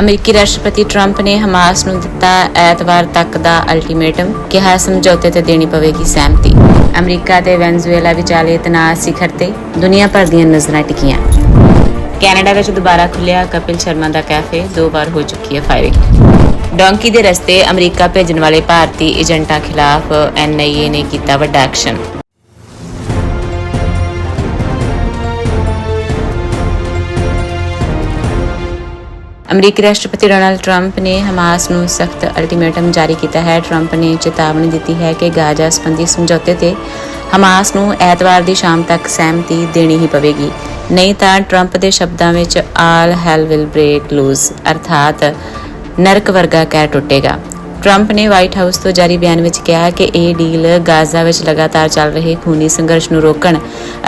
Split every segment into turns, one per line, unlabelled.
ਅਮਰੀਕੀ ਰਾਸ਼ਟਰਪਤੀ ਟਰੰਪ ਨੇ ਹਮਾਸ ਨੂੰ ਦਿੱਤਾ ਐਤਵਾਰ ਤੱਕ ਦਾ ਅਲਟੀਮੇਟਮ, ਕਿਹਾ ਸਮਝੌਤੇ ਤੇ ਦੇਣੀ ਪਵੇਗੀ ਸਹਿਮਤੀ। ਅਮਰੀਕਾ ਤੇ ਵੈਨਜ਼ੂਏਲਾ ਵਿਚਾਲੇ ਤਣਾਅ ਸਿਖਰ ਤੇ ਦੁਨੀਆ ਭਰ ਦੀਆਂ ਨਜ਼ਰਾਂ ਟਿਕੀਆਂ। ਕੈਨੇਡਾ ਵਿੱਚ ਦੁਬਾਰਾ ਖੁੱਲਿਆ ਕਪਿਲ ਸ਼ਰਮਾ ਦਾ ਕੈਫੇ, ਦੋ ਵਾਰ ਹੋ ਚੁੱਕੀ ਹੈ ਫਾਇਰਿੰਗ। ਡੌਂਕੀ ਦੇ ਰਸਤੇ ਅਮਰੀਕਾ ਭੇਜਣ ਵਾਲੇ ਭਾਰਤੀ ਏਜੰਟਾਂ ਖਿਲਾਫ ਐਨਆਈਏ ਨੇ ਕੀਤਾ ਵੱਡਾ ਐਕਸ਼ਨ। ਅਮਰੀਕੀ ਰਾਸ਼ਟਰਪਤੀ ਡੋਨਾਲਡ ਟਰੰਪ ਨੇ ਹਮਾਸ ਨੂੰ ਸਖਤ ਅਲਟੀਮੇਟਮ ਜਾਰੀ ਕੀਤਾ ਹੈ। ਟਰੰਪ ਨੇ ਚੇਤਾਵਨੀ ਦਿੱਤੀ ਹੈ ਕਿ ਗਾਜ਼ਾ ਸੰਬੰਧੀ ਸਮਝੌਤੇ ਤੇ ਹਮਾਸ ਨੂੰ ਐਤਵਾਰ ਦੀ ਸ਼ਾਮ ਤੱਕ ਸਹਿਮਤੀ ਦੇਣੀ ਹੀ ਪਵੇਗੀ। ਨਹੀਂ ਤਾਂ ਟਰੰਪ ਦੇ ਸ਼ਬਦਾਂ ਵਿੱਚ ਆਲ ਹੈਲ ਵਿਲ ਬ੍ਰੇਕ ਲੂਜ਼ ਅਰਥਾਤ ਨਰਕ ਵਰਗਾ ਕਹਿ ਟੁੱਟੇਗਾ। ਟਰੰਪ ਨੇ ਵਾਈਟ ਹਾਊਸ ਤੋਂ ਜਾਰੀ ਬਿਆਨ ਵਿੱਚ ਕਿਹਾ ਕਿ ਇਹ ਡੀਲ ਗਾਜ਼ਾ ਵਿੱਚ ਲਗਾਤਾਰ ਚੱਲ ਰਹੇ ਖੂਨੀ ਸੰਘਰਸ਼ ਨੂੰ ਰੋਕਣ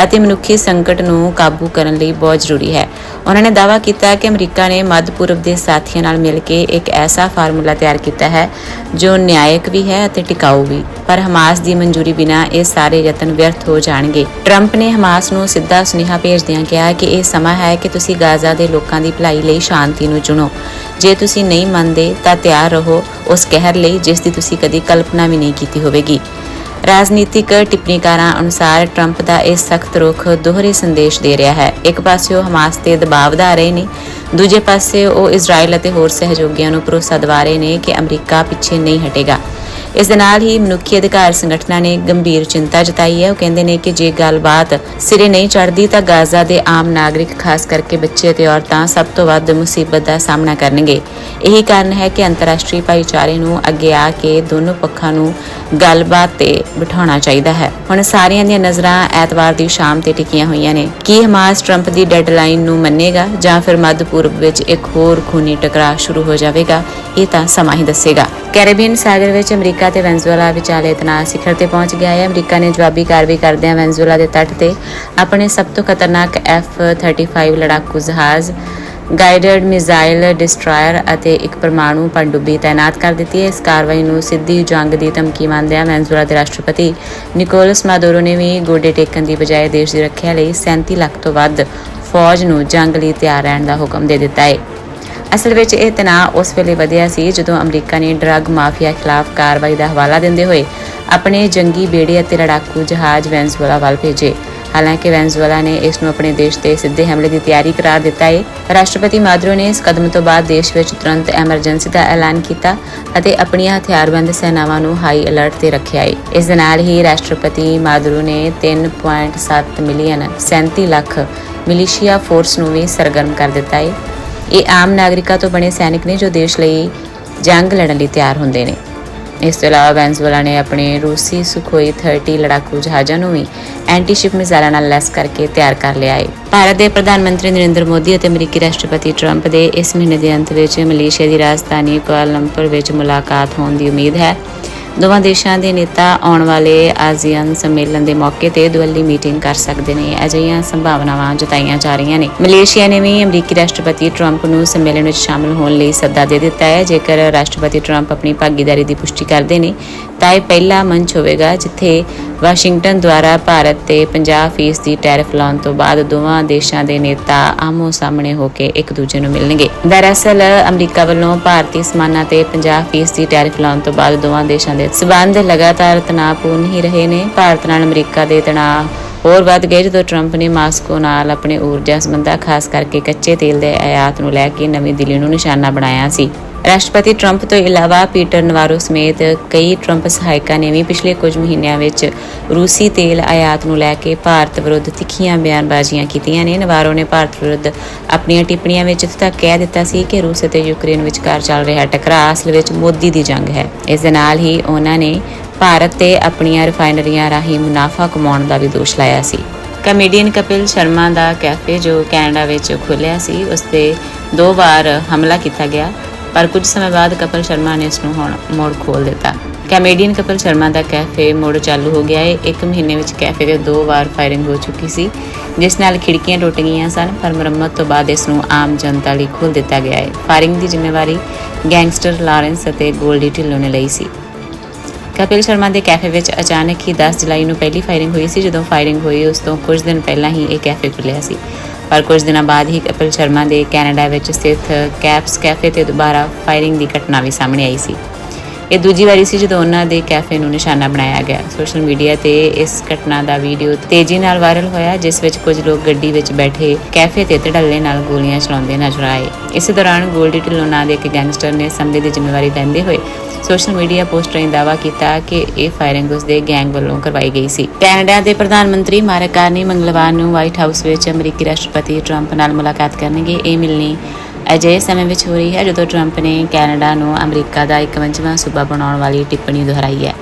ਅਤੇ ਮਨੁੱਖੀ ਸੰਕਟ ਨੂੰ ਕਾਬੂ ਕਰਨ ਲਈ ਬਹੁਤ ਜ਼ਰੂਰੀ ਹੈ। ਉਹਨਾਂ ਨੇ ਦਾਅਵਾ ਕੀਤਾ ਕਿ ਅਮਰੀਕਾ ਨੇ ਮੱਧ ਪੂਰਬ ਦੇ ਸਾਥੀਆਂ ਨਾਲ ਮਿਲ ਕੇ ਇੱਕ ਐਸਾ ਫਾਰਮੂਲਾ ਤਿਆਰ ਕੀਤਾ ਹੈ, ਜੋ ਨਿਆਇਕ ਵੀ ਹੈ ਅਤੇ ਟਿਕਾਊ ਵੀ। ਪਰ ਹਮਾਸ ਦੀ ਮਨਜ਼ੂਰੀ ਬਿਨਾ ਇਹ ਸਾਰੇ ਯਤਨ ਵਿਅਰਥ ਹੋ ਜਾਣਗੇ। ਟਰੰਪ ਨੇ ਹਮਾਸ ਨੂੰ ਸਿੱਧਾ ਸੁਨੇਹਾ ਭੇਜਦਿਆਂ ਕਿਹਾ ਕਿ ਇਹ ਸਮਾਂ ਹੈ ਕਿ ਤੁਸੀਂ ਗਾਜ਼ਾ ਦੇ ਲੋਕਾਂ ਦੀ ਭਲਾਈ ਲਈ ਸ਼ਾਂਤੀ ਨੂੰ ਚੁਣੋ। ਜੇ ਤੁਸੀਂ ਨਹੀਂ ਮੰਨਦੇ ਤਾਂ ਤਿਆਰ ਰਹੋ ਉਸ ਕਹਿਰ ਲਈ ਜਿਸ ਦੀ ਤੁਸੀਂ ਕਦੀ ਕਲਪਨਾ ਵੀ ਨਹੀਂ ਕੀਤੀ ਹੋਵੇਗੀ। ਰਾਜਨੀਤਿਕ ਟਿੱਪਣੀਕਾਰਾਂ ਅਨੁਸਾਰ ਟਰੰਪ ਦਾ ਇਹ ਸਖਤ ਰੁਖ ਦੋਹਰੇ ਸੰਦੇਸ਼ ਦੇ ਰਿਹਾ ਹੈ। ਇੱਕ ਪਾਸੇ ਉਹ ਹਮਾਸ ਤੇ ਦਬਾਅ ਵਧਾ ਰਹੇ ਨੇ, ਦੂਜੇ ਪਾਸੇ ਉਹ ਇਜ਼ਰਾਈਲ ਅਤੇ ਹੋਰ ਸਹਿਯੋਗੀਆਂ ਨੂੰ ਭਰੋਸਾ ਦਿਵਾ ਰਹੇ ਨੇ ਕਿ ਅਮਰੀਕਾ ਪਿੱਛੇ ਨਹੀਂ ਹਟੇਗਾ। ਇਸ ਦੇ ਨਾਲ ਹੀ ਮਨੁੱਖੀ ਅਧਿਕਾਰ ਸੰਗਠਨਾਂ ਨੇ ਗੰਭੀਰ ਚਿੰਤਾ ਜਤਾਈ ਹੈ। ਉਹ ਕਹਿੰਦੇ ਨੇ ਕਿ ਜੇ ਗੱਲਬਾਤ ਸਿਰੇ ਨਹੀਂ ਚੜ੍ਹਦੀ ਤਾਂ ਗਾਜ਼ਾ ਦੇ ਆਮ ਨਾਗਰਿਕ, ਖਾਸ ਕਰਕੇ ਬੱਚੇ ਅਤੇ ਔਰਤਾਂ, ਸਭ ਤੋਂ ਵੱਧ ਮੁਸੀਬਤ ਦਾ ਸਾਹਮਣਾ ਕਰਨਗੇ। ਇਹੀ ਕਾਰਨ ਹੈ ਕਿ ਅੰਤਰਰਾਸ਼ਟਰੀ ਭਾਈਚਾਰੇ ਨੂੰ ਅੱਗੇ ਆ ਕੇ ਦੋਨੋਂ ਪੱਖਾਂ ਨੂੰ ਗੱਲਬਾਤ ਤੇ ਬਿਠਾਉਣਾ ਚਾਹੀਦਾ ਹੈ। ਹੁਣ ਸਾਰਿਆਂ ਦੀਆਂ ਨਜ਼ਰਾਂ ਐਤਵਾਰ ਦੀ ਸ਼ਾਮ ਤੇ ਟਿਕੀਆਂ ਹੋਈਆਂ ਨੇ। ਕੀ ਹਮਾਸ ਟਰੰਪ ਦੀ ਡੈਡਲਾਈਨ ਨੂੰ ਮੰਨੇਗਾ ਜਾਂ ਫਿਰ ਮੱਧ ਪੂਰਬ ਵਿੱਚ ਇੱਕ ਹੋਰ ਖੂਨੀ ਟਕਰਾਅ ਸ਼ੁਰੂ ਹੋ ਜਾਵੇਗਾ, ਇਹ ਤਾਂ ਸਮਾਂ ਹੀ ਦੱਸੇਗਾ। ਕੈਰੇਬੀਅਨ ਸਾਗਰ ਵਿੱਚ ਅਮਰੀਕਾ ਤੇ ਵੈਨਜ਼ੂਏਲਾ ਵਿਚਾਲੇ ਤਣਾਅ ਸਿਖਰ ਤੇ ਪਹੁੰਚ ਗਿਆ ਹੈ। ਅਮਰੀਕਾ ਨੇ ਜਵਾਬੀ ਕਾਰਵਾਈ ਕਰਦਿਆਂ ਵੈਨਜ਼ੂਏਲਾ ਦੇ ਤੱਟ ਤੇ ਆਪਣੇ ਸਭ ਤੋਂ ਖਤਰਨਾਕ F-35 ਲੜਾਕੂ ਜਹਾਜ਼ ਗਾਈਡਡ ਮਿਜ਼ਾਈਲ ਡਿਸਟਰਾਇਰ ਅਤੇ ਇੱਕ ਪਰਮਾਣੂ ਪਣਡੁੱਬੀ ਤਾਇਨਾਤ ਕਰ ਦਿੱਤੀ ਹੈ। ਇਸ ਕਾਰਵਾਈ ਨੂੰ ਸਿੱਧੀ ਜੰਗ ਦੀ ਧਮਕੀ ਮੰਨਦਿਆਂ ਵੈਨਜ਼ੂਏਲਾ ਦੇ ਰਾਸ਼ਟਰਪਤੀ ਨਿਕੋਲਸ ਮਾਦੂਰੋ ਨੇ ਵੀ ਗੋਡੇ ਟੇਕਣ ਦੀ ਬਜਾਏ ਦੇਸ਼ ਦੀ ਰੱਖਿਆ ਲਈ 37 ਲੱਖ ਤੋਂ ਵੱਧ ਫੌਜ ਨੂੰ ਜੰਗ ਲਈ ਤਿਆਰ ਰਹਿਣ ਦਾ ਹੁਕਮ ਦੇ ਦਿੱਤਾ ਹੈ। ਅਸਲ ਵਿੱਚ ਇਹ ਤਣਾਅ ਉਸ ਵੇਲੇ ਵਧਿਆ ਸੀ ਜਦੋਂ ਅਮਰੀਕਾ ਨੇ ਡਰੱਗ ਮਾਫੀਆ ਖਿਲਾਫ ਕਾਰਵਾਈ ਦਾ ਹਵਾਲਾ ਦਿੰਦੇ ਹੋਏ ਆਪਣੇ ਜੰਗੀ ਬੇੜੇ ਅਤੇ ਲੜਾਕੂ ਜਹਾਜ਼ ਵੈਨਜ਼ੂਏਲਾ ਵੱਲ ਭੇਜੇ। ਹਾਲਾਂਕਿ ਵੈਨਜ਼ੂਏਲਾ ਨੇ ਇਸ ਨੂੰ ਆਪਣੇ ਦੇਸ਼ ਤੇ ਸਿੱਧੇ ਹਮਲੇ ਦੀ ਤਿਆਰੀ ਕਰਾਰ ਦਿੱਤਾ ਹੈ ਰਾਸ਼ਟਰਪਤੀ ਮਾਦਰੋ ਨੇ ਇਸ ਕਦਮ ਤੋਂ ਬਾਅਦ ਦੇਸ਼ ਵਿੱਚ ਤੁਰੰਤ ਐਮਰਜੈਂਸੀ ਦਾ ਐਲਾਨ ਕੀਤਾ ਅਤੇ ਆਪਣੀਆਂ ਹਥਿਆਰਬੰਦ ਸੈਨਾਵਾਂ ਨੂੰ ਹਾਈ ਅਲਰਟ ਤੇ ਰੱਖਿਆ ਹੈ ਇਸ ਦੇ ਨਾਲ ਹੀ ਰਾਸ਼ਟਰਪਤੀ ਮਾਦਰੋ ਨੇ 3.7 ਮਿਲੀਅਨ 37 ਲੱਖ ਮਿਲੀਸ਼ੀਆ ਫੋਰਸ ਨੂੰ ਵੀ ਸਰਗਰਮ ਕਰ ਦਿੱਤਾ ਹੈ ਇਹ ਆਮ ਨਾਗਰਿਕਾਂ ਤੋਂ ਬਣੇ ਸੈਨਿਕ ਨੇ ਜੋ ਦੇਸ਼ ਲਈ ਜੰਗ ਲੜਨ ਲਈ ਤਿਆਰ ਹੁੰਦੇ ਨੇ। ਇਸ ਤੋਂ ਇਲਾਵਾ ਵੈਨਜ਼ੂਏਲਾ ਨੇ ਆਪਣੇ ਰੂਸੀ ਸੁਖੋਈ 30 ਲੜਾਕੂ ਜਹਾਜ਼ਾਂ ਨੂੰ ਵੀ ਐਂਟੀ ਸ਼ਿਪ ਮਿਜ਼ਾਈਲਾਂ ਨਾਲ ਲੈਸ ਕਰਕੇ ਤਿਆਰ ਕਰ ਲਿਆ ਹੈ। ਭਾਰਤ ਦੇ ਪ੍ਰਧਾਨ ਮੰਤਰੀ ਨਰਿੰਦਰ ਮੋਦੀ ਅਤੇ ਅਮਰੀਕੀ ਰਾਸ਼ਟਰਪਤੀ ਟਰੰਪ ਦੇ ਇਸ ਮਹੀਨੇ ਦੇ ਅੰਤ ਵਿੱਚ ਮਲੇਸ਼ੀਆ ਦੀ ਰਾਜਧਾਨੀ ਕੁਆਲਾਲੰਪੁਰ ਵਿੱਚ ਮੁਲਾਕਾਤ ਹੋਣ ਦੀ ਉਮੀਦ ਹੈ। ਦੋਵਾਂ ਦੇਸ਼ਾਂ ਦੇ ਨੇਤਾ ਆਉਣ ਵਾਲੇ ਆਸੀਅਨ ਸੰਮੇਲਨ ਦੇ ਮੌਕੇ ਤੇ ਦੁਵੱਲੀ ਮੀਟਿੰਗ ਕਰ ਸਕਦੇ ਨੇ। ਅਜਿਹੀਆਂ ਸੰਭਾਵਨਾਵਾਂ ਜਤਾਈਆਂ ਜਾ ਰਹੀਆਂ ਨੇ। ਮਲੇਸ਼ੀਆ ਨੇ ਵੀ ਅਮਰੀਕੀ ਰਾਸ਼ਟਰਪਤੀ ਟਰੰਪ ਨੂੰ ਸੰਮੇਲਨ ਵਿੱਚ ਸ਼ਾਮਲ ਹੋਣ ਲਈ ਸੱਦਾ ਦੇ ਦਿੱਤਾ ਹੈ। ਜੇਕਰ ਰਾਸ਼ਟਰਪਤੀ ਟਰੰਪ ਆਪਣੀ ਭਾਗੀਦਾਰੀ ਦੀ ਪੁਸ਼ਟੀ ਕਰਦੇ ਨੇ ਤਾਂ ਇਹ ਪਹਿਲਾ ਮੰਚ ਹੋਵੇਗਾ, ਜਿੱਥੇ ਵਾਸ਼ਿੰਗਟਨ ਦੁਆਰਾ ਭਾਰਤ ਤੇ 50% ਦੀ ਟੈਰਿਫ ਲਾਉਣ ਤੋਂ ਬਾਅਦ ਦੋਵਾਂ ਦੇਸ਼ਾਂ ਦੇ ਨੇਤਾ ਆਮੋ ਸਾਹਮਣੇ ਹੋ ਕੇ ਇੱਕ ਦੂਜੇ ਨੂੰ ਮਿਲਣਗੇ। ਦਰਅਸਲ, ਅਮਰੀਕਾ ਵੱਲੋਂ ਭਾਰਤੀ ਸਮਾਨਾਂ ਤੇ 50% ਦੀ ਟੈਰਿਫ ਲਾਉਣ ਤੋਂ ਬਾਅਦ ਦੋਵਾਂ ਦੇਸ਼ਾਂ ਦੇ ਸਬੰਧ ਲਗਾਤਾਰ ਤਣਾਅਪੂਰਨ ਹੀ ਰਹੇ ਨੇ। ਭਾਰਤ ਨਾਲ ਅਮਰੀਕਾ ਦੇ ਤਣਾਅ ਹੋਰ ਵੱਧ ਗਏ, ਜਦੋਂ ਟਰੰਪ ਨੇ ਮਾਸਕੋ ਨਾਲ ਆਪਣੇ ਊਰਜਾ ਸੰਬੰਧਾਂ ਖਾਸ ਕਰਕੇ ਕੱਚੇ ਤੇਲ ਦੇ ਆਯਾਤ ਨੂੰ ਲੈ ਕੇ ਨਵੀਂ ਦਿੱਲੀ ਨੂੰ ਨਿਸ਼ਾਨਾ ਬਣਾਇਆ ਸੀ। ਰਾਸ਼ਟਰਪਤੀ ਟਰੰਪ ਤੋਂ ਇਲਾਵਾ ਪੀਟਰ ਨਵਾਰੋ ਸਮੇਤ ਕਈ ਟਰੰਪ ਸਹਾਇਕਾਂ ਨੇ ਵੀ ਪਿਛਲੇ ਕੁਝ ਮਹੀਨਿਆਂ ਵਿੱਚ ਰੂਸੀ ਤੇਲ ਆਯਾਤ ਨੂੰ ਲੈ ਕੇ ਭਾਰਤ ਵਿਰੁੱਧ ਤਿੱਖੀਆਂ ਬਿਆਨਬਾਜ਼ੀਆਂ ਕੀਤੀਆਂ ਨੇ। ਨਵਾਰੋ ਨੇ ਭਾਰਤ ਵਿਰੁੱਧ ਆਪਣੀਆਂ ਟਿੱਪਣੀਆਂ ਵਿੱਚ ਇੱਥੋਂ ਤੱਕ ਕਹਿ ਦਿੱਤਾ ਸੀ ਕਿ ਰੂਸ ਅਤੇ ਯੂਕਰੇਨ ਵਿਚਕਾਰ ਚੱਲ ਰਿਹਾ ਟਕਰਾਅ ਅਸਲ ਵਿੱਚ ਮੋਦੀ ਦੀ ਜੰਗ ਹੈ। ਇਸ ਦੇ ਨਾਲ ਹੀ ਉਹਨਾਂ ਨੇ ਭਾਰਤ ਤੇ ਆਪਣੀਆਂ ਰਿਫਾਈਨਰੀਆਂ ਰਾਹੀਂ ਮੁਨਾਫਾ ਕਮਾਉਣ ਦਾ ਵੀ ਦੋਸ਼ ਲਾਇਆ ਸੀ। ਕਮੇਡੀਅਨ ਕਪਿਲ ਸ਼ਰਮਾ ਦਾ ਕੈਫੇ ਜੋ ਕੈਨੇਡਾ ਵਿੱਚ ਖੁੱਲਿਆ ਸੀ, ਉਸ ਤੇ ਦੋ ਵਾਰ ਹਮਲਾ ਕੀਤਾ ਗਿਆ। ਪਰ ਕੁਝ ਸਮੇਂ ਬਾਅਦ ਕਪਿਲ ਸ਼ਰਮਾ ਨੇ ਇਸ ਨੂੰ ਹੁਣ ਮੋੜ ਖੋਲ ਦਿੱਤਾ। ਕੈਮੇਡੀਅਨ ਕਪਿਲ ਸ਼ਰਮਾ ਦਾ ਕੈਫੇ ਮੁੜ ਚਾਲੂ ਹੋ ਗਿਆ ਹੈ ਇੱਕ ਮਹੀਨੇ ਵਿੱਚ ਕੈਫੇ ਦੇ ਦੋ ਵਾਰ ਫਾਇਰਿੰਗ ਹੋ ਚੁੱਕੀ ਸੀ, ਜਿਸ ਨਾਲ ਖਿੜਕੀਆਂ ਟੁੱਟ ਗਈਆਂ ਸਨ, ਪਰ ਮੁਰੰਮਤ ਤੋਂ ਬਾਅਦ ਇਸ ਨੂੰ ਆਮ ਜਨਤਾ ਲਈ ਖੋਲ ਦਿੱਤਾ ਗਿਆ ਹੈ ਫਾਇਰਿੰਗ ਦੀ ਜ਼ਿੰਮੇਵਾਰੀ ਗੈਂਗਸਟਰ ਲਾਰੈਂਸ ਅਤੇ ਗੋਲਡੀ ਢਿੱਲੋਂ ਨੇ ਲਈ ਸੀ। ਕਪਿਲ ਸ਼ਰਮਾ ਦੇ ਕੈਫੇ ਵਿੱਚ ਅਚਾਨਕ ਹੀ 10 ਜੁਲਾਈ ਨੂੰ ਪਹਿਲੀ ਫਾਇਰਿੰਗ ਹੋਈ ਸੀ। ਜਦੋਂ ਫਾਇਰਿੰਗ ਹੋਈ, ਉਸ ਤੋਂ ਕੁਝ ਦਿਨ ਪਹਿਲਾਂ ਹੀ ਇਹ ਕੈਫੇ ਖੁੱਲਿਆ ਸੀ। ਪਰ ਕੁਝ ਦਿਨਾਂ ਬਾਅਦ ਹੀ ਕਪਿਲ ਸ਼ਰਮਾ ਦੇ ਕੈਨੇਡਾ ਵਿੱਚ ਸਥਿਤ ਕੈਪਸ ਕੈਫੇ ਤੇ ਦੁਬਾਰਾ ਫਾਇਰਿੰਗ ਦੀ ਘਟਨਾ ਵੀ ਸਾਹਮਣੇ ਆਈ ਸੀ। ਇਹ ਦੂਜੀ ਵਾਰੀ ਸੀ ਜਦੋਂ ਉਹਨਾਂ ਦੇ ਕੈਫੇ ਨੂੰ ਨਿਸ਼ਾਨਾ ਬਣਾਇਆ ਗਿਆ। ਸੋਸ਼ਲ ਮੀਡੀਆ ਤੇ ਇਸ ਘਟਨਾ ਦਾ ਵੀਡੀਓ ਤੇਜ਼ੀ ਨਾਲ ਵਾਇਰਲ ਹੋਇਆ, ਜਿਸ ਵਿੱਚ ਕੁਝ ਲੋਕ ਗੱਡੀ ਵਿੱਚ ਬੈਠੇ ਕੈਫੇ ਤੇ ਧੜੱਲੇ ਨਾਲ ਗੋਲੀਆਂ ਚਲਾਉਂਦੇ ਨਜ਼ਰ ਆਏ। ਇਸੇ ਦੌਰਾਨ ਗੋਲਡੀ ਢਿੱਲੋਂ ਨਾਂ ਦੇ ਇੱਕ ਗੈਂਗਸਟਰ ਨੇ ਹਮਲੇ ਦੀ ਜ਼ਿੰਮੇਵਾਰੀ ਲੈਂਦੇ ਹੋਏ ਸੋਸ਼ਲ ਮੀਡੀਆ ਪੋਸਟ ਰਾਹੀਂ ਦਾਅਵਾ ਕੀਤਾ ਕਿ ਇਹ ਫਾਇਰਿੰਗ ਉਸ ਦੇ ਗੈਂਗ ਵੱਲੋਂ ਕਰਵਾਈ ਗਈ ਸੀ। ਕੈਨੇਡਾ ਦੇ ਪ੍ਰਧਾਨ ਮੰਤਰੀ ਮਾਰਕ ਕਾਰਨੀ ਮੰਗਲਵਾਰ ਨੂੰ ਵਾਈਟ ਹਾਊਸ ਵਿੱਚ ਅਮਰੀਕੀ ਰਾਸ਼ਟਰਪਤੀ ਟਰੰਪ ਨਾਲ ਮੁਲਾਕਾਤ ਕਰਨਗੇ। ਇਹ ਮਿਲਣੀ ਅਜਿਹੇ ਸਮੇਂ ਵਿੱਚ ਹੋ ਰਹੀ ਹੈ ਜਦੋਂ ਟਰੰਪ ਨੇ ਕੈਨੇਡਾ ਨੂੰ ਅਮਰੀਕਾ ਦਾ 51ਵਾਂ ਸੂਬਾ ਬਣਾਉਣ ਵਾਲੀ ਟਿੱਪਣੀ ਦੁਹਰਾਈ ਹੈ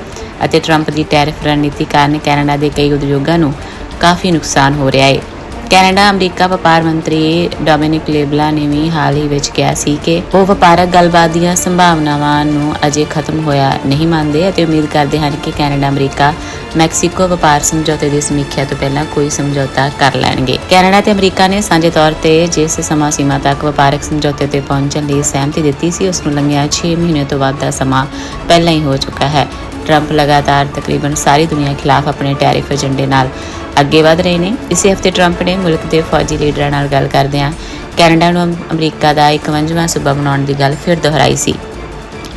ਅਤੇ ਟਰੰਪ ਦੀ ਟੈਰਿਫ ਰਣਨੀਤੀ ਕਾਰਨ ਕੈਨੇਡਾ ਦੇ ਕਈ ਉਦਯੋਗਾਂ ਨੂੰ ਕਾਫੀ ਨੁਕਸਾਨ ਹੋ ਰਿਹਾ ਹੈ। ਕੈਨੇਡਾ, ਅਮਰੀਕਾ ਵਪਾਰ ਮੰਤਰੀ ਡੋਮਿਨਿਕ ਲੇਬਲਾ ਨੇ ਵੀ ਹਾਲ ਹੀ ਵਿੱਚ ਕਿਹਾ ਸੀ ਕਿ ਉਹ ਵਪਾਰਕ ਗੱਲਬਾਤ ਦੀਆਂ ਸੰਭਾਵਨਾਵਾਂ ਨੂੰ ਅਜੇ ਖਤਮ ਹੋਇਆ ਨਹੀਂ ਮੰਨਦੇ ਅਤੇ ਉਮੀਦ ਕਰਦੇ ਹਨ ਕਿ ਕੈਨੇਡਾ, ਅਮਰੀਕਾ, ਮੈਕਸੀਕੋ ਵਪਾਰ ਸਮਝੌਤੇ ਦੀ ਸਮੀਖਿਆ ਤੋਂ ਪਹਿਲਾਂ ਕੋਈ ਸਮਝੌਤਾ ਕਰ ਲੈਣਗੇ। ਕੈਨੇਡਾ ਤੇ ਅਮਰੀਕਾ ਨੇ ਸਾਂਝੇ ਤੌਰ ਤੇ ਜਿਸ ਸਮਾਂ ਸੀਮਾ ਤੱਕ ਵਪਾਰਕ ਸਮਝੌਤੇ ਤੇ ਪਹੁੰਚਣ ਲਈ ਸਹਿਮਤੀ ਦਿੱਤੀ ਸੀ, ਉਸ ਨੂੰ ਲੰਘਿਆ 6 ਮਹੀਨੇ ਤੋਂ ਵੱਧ ਦਾ ਸਮਾਂ ਪਹਿਲਾਂ ਹੀ ਹੋ ਚੁੱਕਾ ਹੈ। ਟਰੰਪ ਲਗਾਤਾਰ ਤਕਰੀਬਨ ਸਾਰੀ ਦੁਨੀਆ ਖਿਲਾਫ ਆਪਣੇ ਟੈਰਿਫ ਏਜੰਡੇ ਨਾਲ ਅੱਗੇ ਵਧ ਰਹੇ ਨੇ। ਇਸੇ ਹਫ਼ਤੇ ਟਰੰਪ ਨੇ ਮੁਲਕ ਦੇ ਫੌਜੀ ਲੀਡਰਾਂ ਨਾਲ ਗੱਲ ਕਰਦਿਆਂ ਕੈਨੇਡਾ ਨੂੰ ਅਮਰੀਕਾ ਦਾ 51ਵਾਂ ਸੂਬਾ ਬਣਾਉਣ ਦੀ ਗੱਲ ਫਿਰ ਦੁਹਰਾਈ ਸੀ।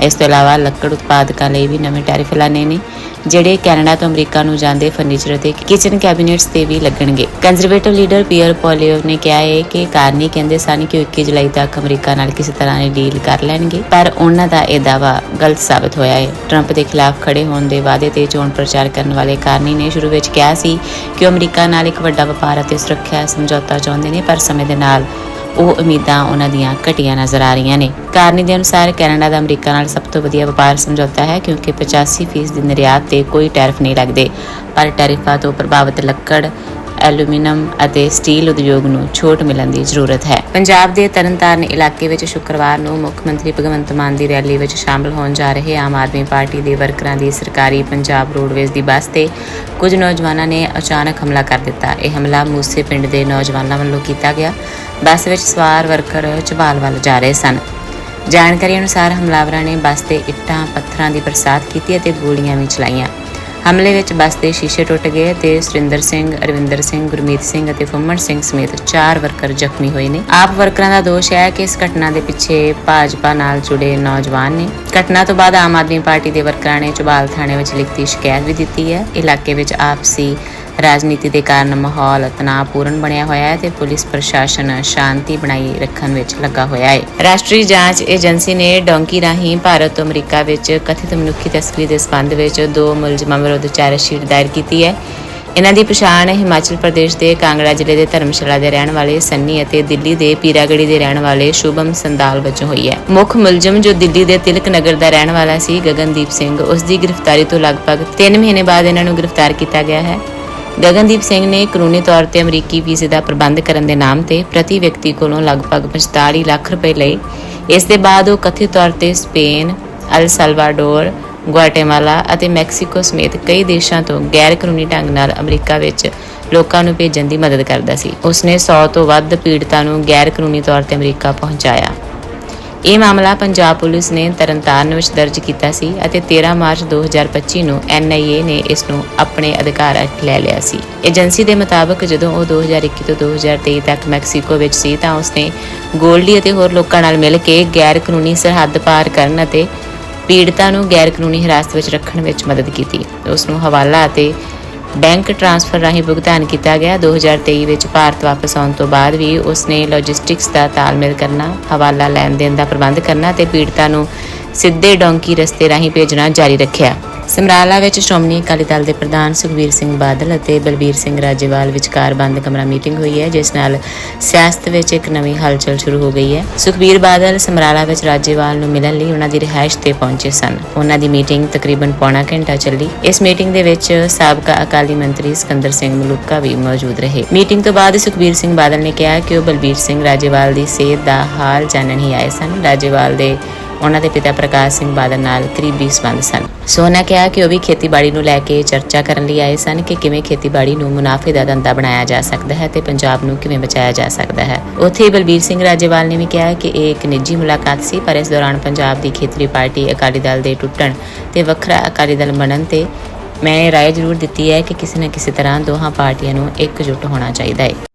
ਇਸ ਤੋਂ ਇਲਾਵਾ ਲੱਕੜ ਉਤਪਾਦਕਾਂ ਲਈ ਵੀ ਨਵੇਂ ਟੈਰਿਫ ਲਾਣੇ ਨੇ, ਜਿਹੜੇ ਕੈਨੇਡਾ ਤੋਂ ਅਮਰੀਕਾ ਨੂੰ ਜਾਂਦੇ ਫਰਨੀਚਰ ਅਤੇ ਕਿਚਨ ਕੈਬਨਿਟਸ ਤੇ ਵੀ ਲੱਗਣਗੇ। ਕੰਜ਼ਰਵੇਟਿਵ ਲੀਡਰ ਪੀਅਰ ਪੋਲੀਓ ਨੇ ਕਿਹਾ ਹੈ ਕਿ ਕਾਰਨੀ ਕਹਿੰਦੇ ਸਨ ਕਿ ਉਹ 21 ਜੁਲਾਈ ਤੱਕ ਅਮਰੀਕਾ ਨਾਲ ਕਿਸੇ ਤਰ੍ਹਾਂ ਦੀ ਡੀਲ ਕਰ ਲੈਣਗੇ, ਪਰ ਉਹਨਾਂ ਦਾ ਇਹ ਦਾਅਵਾ ਗਲਤ ਸਾਬਤ ਹੋਇਆ ਹੈ। ਟਰੰਪ ਦੇ ਖਿਲਾਫ ਖੜੇ ਹੋਣ ਦੇ ਵਾਅਦੇ ਤੇ ਚੋਣ ਪ੍ਰਚਾਰ ਕਰਨ ਵਾਲੇ ਕਾਰਨੀ ਨੇ ਸ਼ੁਰੂ ਵਿੱਚ ਕਿਹਾ ਸੀ ਕਿ ਉਹ ਅਮਰੀਕਾ ਨਾਲ ਇੱਕ ਵੱਡਾ ਵਪਾਰ ਅਤੇ ਸੁਰੱਖਿਆ ਸਮਝੌਤਾ ਚਾਹੁੰਦੇ ਨੇ, ਪਰ ਸਮੇਂ ਦੇ ਨਾਲ ਉਹ ਉਮੀਦਾਂ ਉਹਨਾਂ ਦੀਆਂ ਘਟੀਆਂ ਨਜ਼ਰ ਆ ਰਹੀਆਂ ਨੇ। ਕਾਰਨੀ ਦੇ ਅਨੁਸਾਰ ਕੈਨੇਡਾ ਦਾ ਅਮਰੀਕਾ ਨਾਲ ਸਭ ਤੋਂ ਵਧੀਆ ਵਪਾਰ ਸਮਝੌਤਾ ਹੈ ਕਿਉਂਕਿ 85% ਦੀ ਨਿਰਯਾਤ ਤੇ ਕੋਈ ਟੈਰਿਫ ਨਹੀਂ ਲੱਗਦੇ। ਪਰ ਟੈਰਿਫਾਂ ਤੋਂ ਪ੍ਰਭਾਵਿਤ ਲੱਕੜ ਐਲੂਮੀਨੀਅਮ ਅਤੇ ਸਟੀਲ ਉਦਯੋਗ ਨੂੰ ਛੋਟ ਮਿਲਣ ਦੀ ਜ਼ਰੂਰਤ ਹੈ। ਪੰਜਾਬ ਦੇ ਤਰਨਤਾਰਨ ਇਲਾਕੇ ਵਿੱਚ ਸ਼ੁੱਕਰਵਾਰ ਨੂੰ ਮੁੱਖ ਮੰਤਰੀ ਭਗਵੰਤ ਮਾਨ ਦੀ ਰੈਲੀ ਵਿੱਚ ਸ਼ਾਮਲ ਹੋਣ ਜਾ ਰਹੇ ਆਮ ਆਦਮੀ ਪਾਰਟੀ ਦੇ ਵਰਕਰਾਂ ਦੀ ਸਰਕਾਰੀ ਪੰਜਾਬ ਰੋਡਵੇਜ਼ ਦੀ ਬੱਸ ਤੇ ਕੁਝ ਨੌਜਵਾਨਾਂ ਨੇ ਅਚਾਨਕ ਹਮਲਾ ਕਰ ਦਿੱਤਾ। ਇਹ ਹਮਲਾ ਮੂਸੇ ਪਿੰਡ ਦੇ ਨੌਜਵਾਨਾਂ ਵੱਲੋਂ ਕੀਤਾ ਗਿਆ। ਬੱਸ ਵਿੱਚ ਸਵਾਰ ਵਰਕਰ ਝਬਾਲ ਵੱਲ ਜਾ ਰਹੇ ਸਨ। ਜਾਣਕਾਰੀ ਅਨੁਸਾਰ ਹਮਲਾਵਰਾਂ ਨੇ ਬੱਸ ਤੇ ਇੱਟਾਂ, ਪੱਥਰਾਂ ਦੀ ਬਰਸਾਤ ਕੀਤੀ ਅਤੇ ਗੋਲੀਆਂ ਵੀ ਚਲਾਈਆਂ। ਹਮਲੇ ਵਿੱਚ ਬੱਸ ਦੇ ਸ਼ੀਸ਼ੇ ਟੁੱਟ ਗਏ ਤੇ ਸੁਰਿੰਦਰ ਸਿੰਘ, ਅਰਵਿੰਦਰ ਸਿੰਘ, ਗੁਰਮੀਤ ਸਿੰਘ ਅਤੇ ਫੁੰਮਣ ਸਿੰਘ ਸਮੇਤ ਚਾਰ ਵਰਕਰ ਜ਼ਖਮੀ ਹੋਏ ਨੇ। ਆਪ ਵਰਕਰਾਂ ਦਾ ਦੋਸ਼ ਹੈ ਕਿ ਇਸ ਘਟਨਾ ਦੇ ਪਿੱਛੇ ਭਾਜਪਾ ਨਾਲ ਜੁੜੇ ਨੌਜਵਾਨ ਨੇ। ਘਟਨਾ ਤੋਂ ਬਾਅਦ ਆਮ ਆਦਮੀ ਪਾਰਟੀ ਦੇ ਵਰਕਰਾਂ ਨੇ ਚੁਬਾਲ ਥਾਣੇ ਵਿੱਚ ਲਿਖਤੀ ਸ਼ਿਕਾਇਤ ਵੀ ਦਿੱਤੀ ਹੈ। ਇਲਾਕੇ ਵਿੱਚ ਆਪਸੀ ਰਾਜਨੀਤੀ ਦੇ ਕਾਰਨ ਮਾਹੌਲ ਤਣਾਅਪੂਰਨ ਬਣਿਆ ਹੋਇਆ ਹੈ ਤੇ ਪੁਲਿਸ ਪ੍ਰਸ਼ਾਸਨ ਸ਼ਾਂਤੀ ਬਣਾਈ ਰੱਖਣ ਵਿੱਚ ਲੱਗਾ ਹੋਇਆ ਹੈ। ਰਾਸ਼ਟਰੀ ਜਾਂਚ ਏਜੰਸੀ ਨੇ ਡੋਂਕੀ ਰਾਹੀਂ ਭਾਰਤ ਤੋਂ ਅਮਰੀਕਾ ਵਿੱਚ ਕਥਿਤ ਮਨੁੱਖੀ ਤਸਕਰੀ ਦੇ ਸਬੰਧ ਵਿੱਚ ਦੋ ਮੁਲਜ਼ਮਾਂ ਵਿਰੁੱਧ ਚਾਰਜ ਦਾਇਰ ਕੀਤੀ ਹੈ। ਇਹਨਾਂ ਦੀ ਪਛਾਣ ਹਿਮਾਚਲ ਪ੍ਰਦੇਸ਼ ਦੇ ਕਾਂਗੜਾ ਜ਼ਿਲ੍ਹੇ ਦੇ ਧਰਮਸ਼ਾਲਾ ਦੇ ਰਹਿਣ ਵਾਲੇ ਸੰਨੀ ਅਤੇ ਦਿੱਲੀ ਦੇ ਪੀਰਾਗੜੀ ਦੇ ਰਹਿਣ ਵਾਲੇ ਸ਼ੁਭਮ ਸੰਦਾਲ ਵਜੋਂ ਹੋਈ ਹੈ। ਮੁੱਖ ਮੁਲਜ਼ਮ ਜੋ ਦਿੱਲੀ ਦੇ ਤਿਲਕ ਨਗਰ ਦਾ ਰਹਿਣ ਵਾਲਾ ਸੀ, ਗਗਨਦੀਪ ਸਿੰਘ, ਉਸ ਦੀ ਗ੍ਰਿਫਤਾਰੀ ਤੋਂ ਲਗਭਗ 3 ਮਹੀਨੇ ਬਾਅਦ ਇਹਨਾਂ ਨੂੰ ਗ੍ਰਿਫਤਾਰ ਕੀਤਾ ਗਿਆ ਹੈ। ਗਗਨਦੀਪ ਸਿੰਘ ਨੇ ਕਾਨੂੰਨੀ ਤੌਰ ਤੇ ਅਮਰੀਕੀ ਵੀਜ਼ੇ ਦਾ ਪ੍ਰਬੰਧ ਕਰਨ ਦੇ ਨਾਮ ਤੇ ਪ੍ਰਤੀ ਵਿਅਕਤੀ ਕੋਲੋਂ ਲਗਭਗ 45 ਲੱਖ ਰੁਪਏ ਲਏ। ਇਸ ਦੇ ਬਾਅਦ ਉਹ ਕਥਿਤ ਤੌਰ ਤੇ ਸਪੇਨ, ਅਲ ਸਲਵਾਡੋਰ, ਗੁਆਟੇਮਾਲਾ ਅਤੇ ਮੈਕਸੀਕੋ ਸਮੇਤ ਕਈ ਦੇਸ਼ਾਂ ਤੋਂ ਗੈਰ ਕਾਨੂੰਨੀ ਢੰਗ ਨਾਲ ਅਮਰੀਕਾ ਵਿੱਚ ਲੋਕਾਂ ਨੂੰ ਭੇਜਣ ਦੀ ਮਦਦ ਕਰਦਾ ਸੀ। ਉਸਨੇ 100 ਤੋਂ ਵੱਧ ਪੀੜਤਾਂ ਨੂੰ ਗੈਰ ਕਾਨੂੰਨੀ ਤੌਰ ਤੇ ਅਮਰੀਕਾ ਪਹੁੰਚਾਇਆ। ਇਹ ਮਾਮਲਾ ਪੰਜਾਬ ਪੁਲਿਸ ਨੇ ਤਰਨਤਾਰਨ ਵਿੱਚ ਦਰਜ ਕੀਤਾ ਸੀ ਅਤੇ 13 ਮਾਰਚ 2025 ਨੂੰ ਐਨਆਈਏ ਨੇ ਇਸ ਨੂੰ ਆਪਣੇ ਅਧਿਕਾਰ ਹੇਠ ਲੈ ਲਿਆ ਸੀ। ਏਜੰਸੀ ਦੇ ਮੁਤਾਬਕ ਜਦੋਂ ਉਹ 2021 ਤੋਂ 2023 ਤੱਕ ਮੈਕਸੀਕੋ ਵਿੱਚ ਸੀ ਤਾਂ ਉਸਨੇ ਗੋਲਡੀ ਅਤੇ ਹੋਰ ਲੋਕਾਂ ਨਾਲ ਮਿਲ ਕੇ ਗੈਰ ਕਾਨੂੰਨੀ ਸਰਹੱਦ ਪਾਰ ਕਰਨ ਅਤੇ ਪੀੜਤਾਂ ਨੂੰ ਗੈਰ ਕਾਨੂੰਨੀ ਹਿਰਾਸਤ ਵਿੱਚ ਰੱਖਣ ਵਿੱਚ ਮਦਦ ਕੀਤੀ। ਉਸ ਨੂੰ ਹਵਾਲਾ ਅਤੇ ਬੈਂਕ ਟ੍ਰਾਂਸਫਰ ਰਾਹੀਂ ਭੁਗਤਾਨ ਕੀਤਾ ਗਿਆ। 2023 ਵਿੱਚ ਭਾਰਤ ਵਾਪਸ ਆਉਣ ਤੋਂ ਬਾਅਦ ਵੀ ਉਸ ਨੇ ਲੌਜਿਸਟਿਕਸ ਦਾ ਤਾਲਮੇਲ ਕਰਨਾ, ਹਵਾਲਾ ਲੈਣ ਦੇਣ ਦਾ ਪ੍ਰਬੰਧ ਕਰਨਾ ਤੇ ਪੀੜਤਾਂ ਨੂੰ ਸਿੱਧੇ ਡੌਂਕੀ ਰਸਤੇ ਰਾਹੀਂ ਭੇਜਣਾ ਜਾਰੀ ਰੱਖਿਆ। ਸਮਰਾਲਾ ਵਿੱਚ ਸ਼੍ਰੋਮਣੀ ਅਕਾਲੀ ਦਲ ਦੇ ਪ੍ਰਧਾਨ ਸੁਖਬੀਰ ਸਿੰਘ ਬਾਦਲ ਅਤੇ ਬਲਬੀਰ ਸਿੰਘ ਰਾਜੇਵਾਲ ਵਿਚਕਾਰ ਬੰਦ ਕਮਰਾ ਮੀਟਿੰਗ ਹੋਈ ਹੈ, ਜਿਸ ਨਾਲ ਸਿਆਸਤ ਵਿੱਚ ਇੱਕ ਨਵੀਂ ਹਲਚਲ ਸ਼ੁਰੂ ਹੋ ਗਈ ਹੈ। ਸੁਖਬੀਰ ਬਾਦਲ ਸਮਰਾਲਾ ਵਿੱਚ ਰਾਜੇਵਾਲ ਨੂੰ ਮਿਲਣ ਲਈ ਉਹਨਾਂ ਦੀ ਰਿਹਾਇਸ਼ ਤੇ ਪਹੁੰਚੇ ਸਨ। ਉਹਨਾਂ ਦੀ ਮੀਟਿੰਗ ਤਕਰੀਬਨ ਪੌਣਾ ਘੰਟਾ ਚੱਲੀ। ਇਸ ਮੀਟਿੰਗ ਦੇ ਵਿੱਚ ਸਾਬਕਾ ਅਕਾਲੀ ਮੰਤਰੀ ਸਿਕੰਦਰ ਸਿੰਘ ਮਲੂਕਾ ਵੀ ਮੌਜੂਦ ਰਹੇ। ਮੀਟਿੰਗ ਤੋਂ ਬਾਅਦ ਸੁਖਬੀਰ ਸਿੰਘ ਬਾਦਲ ਨੇ ਕਿਹਾ ਕਿ ਉਹ ਬਲਬੀਰ ਸਿੰਘ ਰਾਜੇਵਾਲ ਦੀ ਸਿਹਤ ਦਾ ਹਾਲ ਜਾਣਨ ਹੀ ਆਏ ਸਨ। ਰਾਜੇਵਾਲ ਦੇ ਉਹਨਾਂ ਦੇ ਪਿਤਾ ਪ੍ਰਕਾਸ਼ ਸਿੰਘ ਬਾਦਲ ਨਾਲ ਕਰੀਬੀ ਸੰਬੰਧ ਸਨ। ਸੋ ਉਹਨਾਂ ਕਿਹਾ ਕਿ ਉਹ ਵੀ ਖੇਤੀਬਾੜੀ ਨੂੰ ਲੈ ਕੇ ਚਰਚਾ ਕਰਨ ਲਈ ਆਏ ਸਨ ਕਿ ਕਿਵੇਂ ਖੇਤੀਬਾੜੀ ਨੂੰ ਮੁਨਾਫੇ ਦਾ ਧੰਦਾ ਬਣਾਇਆ ਜਾ ਸਕਦਾ ਹੈ ਤੇ ਪੰਜਾਬ ਨੂੰ ਕਿਵੇਂ ਬਚਾਇਆ ਜਾ ਸਕਦਾ ਹੈ। ਉੱਥੇ ਬਲਬੀਰ ਸਿੰਘ ਰਾਜੇਵਾਲ ਨੇ ਵੀ ਕਿਹਾ ਕਿ ਇਹ ਇੱਕ ਨਿੱਜੀ ਮੁਲਾਕਾਤ ਸੀ, ਪਰ ਇਸ ਦੌਰਾਨ ਪੰਜਾਬ ਦੀ ਖੇਤਰੀ ਪਾਰਟੀ ਅਕਾਲੀ ਦਲ ਦੇ ਟੁੱਟਣ ਤੇ ਵੱਖਰਾ ਅਕਾਲੀ ਦਲ ਬਣਨ ਤੇ ਮੈਂ ਇਹ ਰਾਏ ਜ਼ਰੂਰ ਦਿੱਤੀ ਹੈ ਕਿ ਕਿਸੇ ਨਾ ਕਿਸੇ ਤਰ੍ਹਾਂ ਦੋਹਾਂ ਪਾਰਟੀਆਂ ਨੂੰ ਇਕਜੁੱਟ ਹੋਣਾ ਚਾਹੀਦਾ ਹੈ।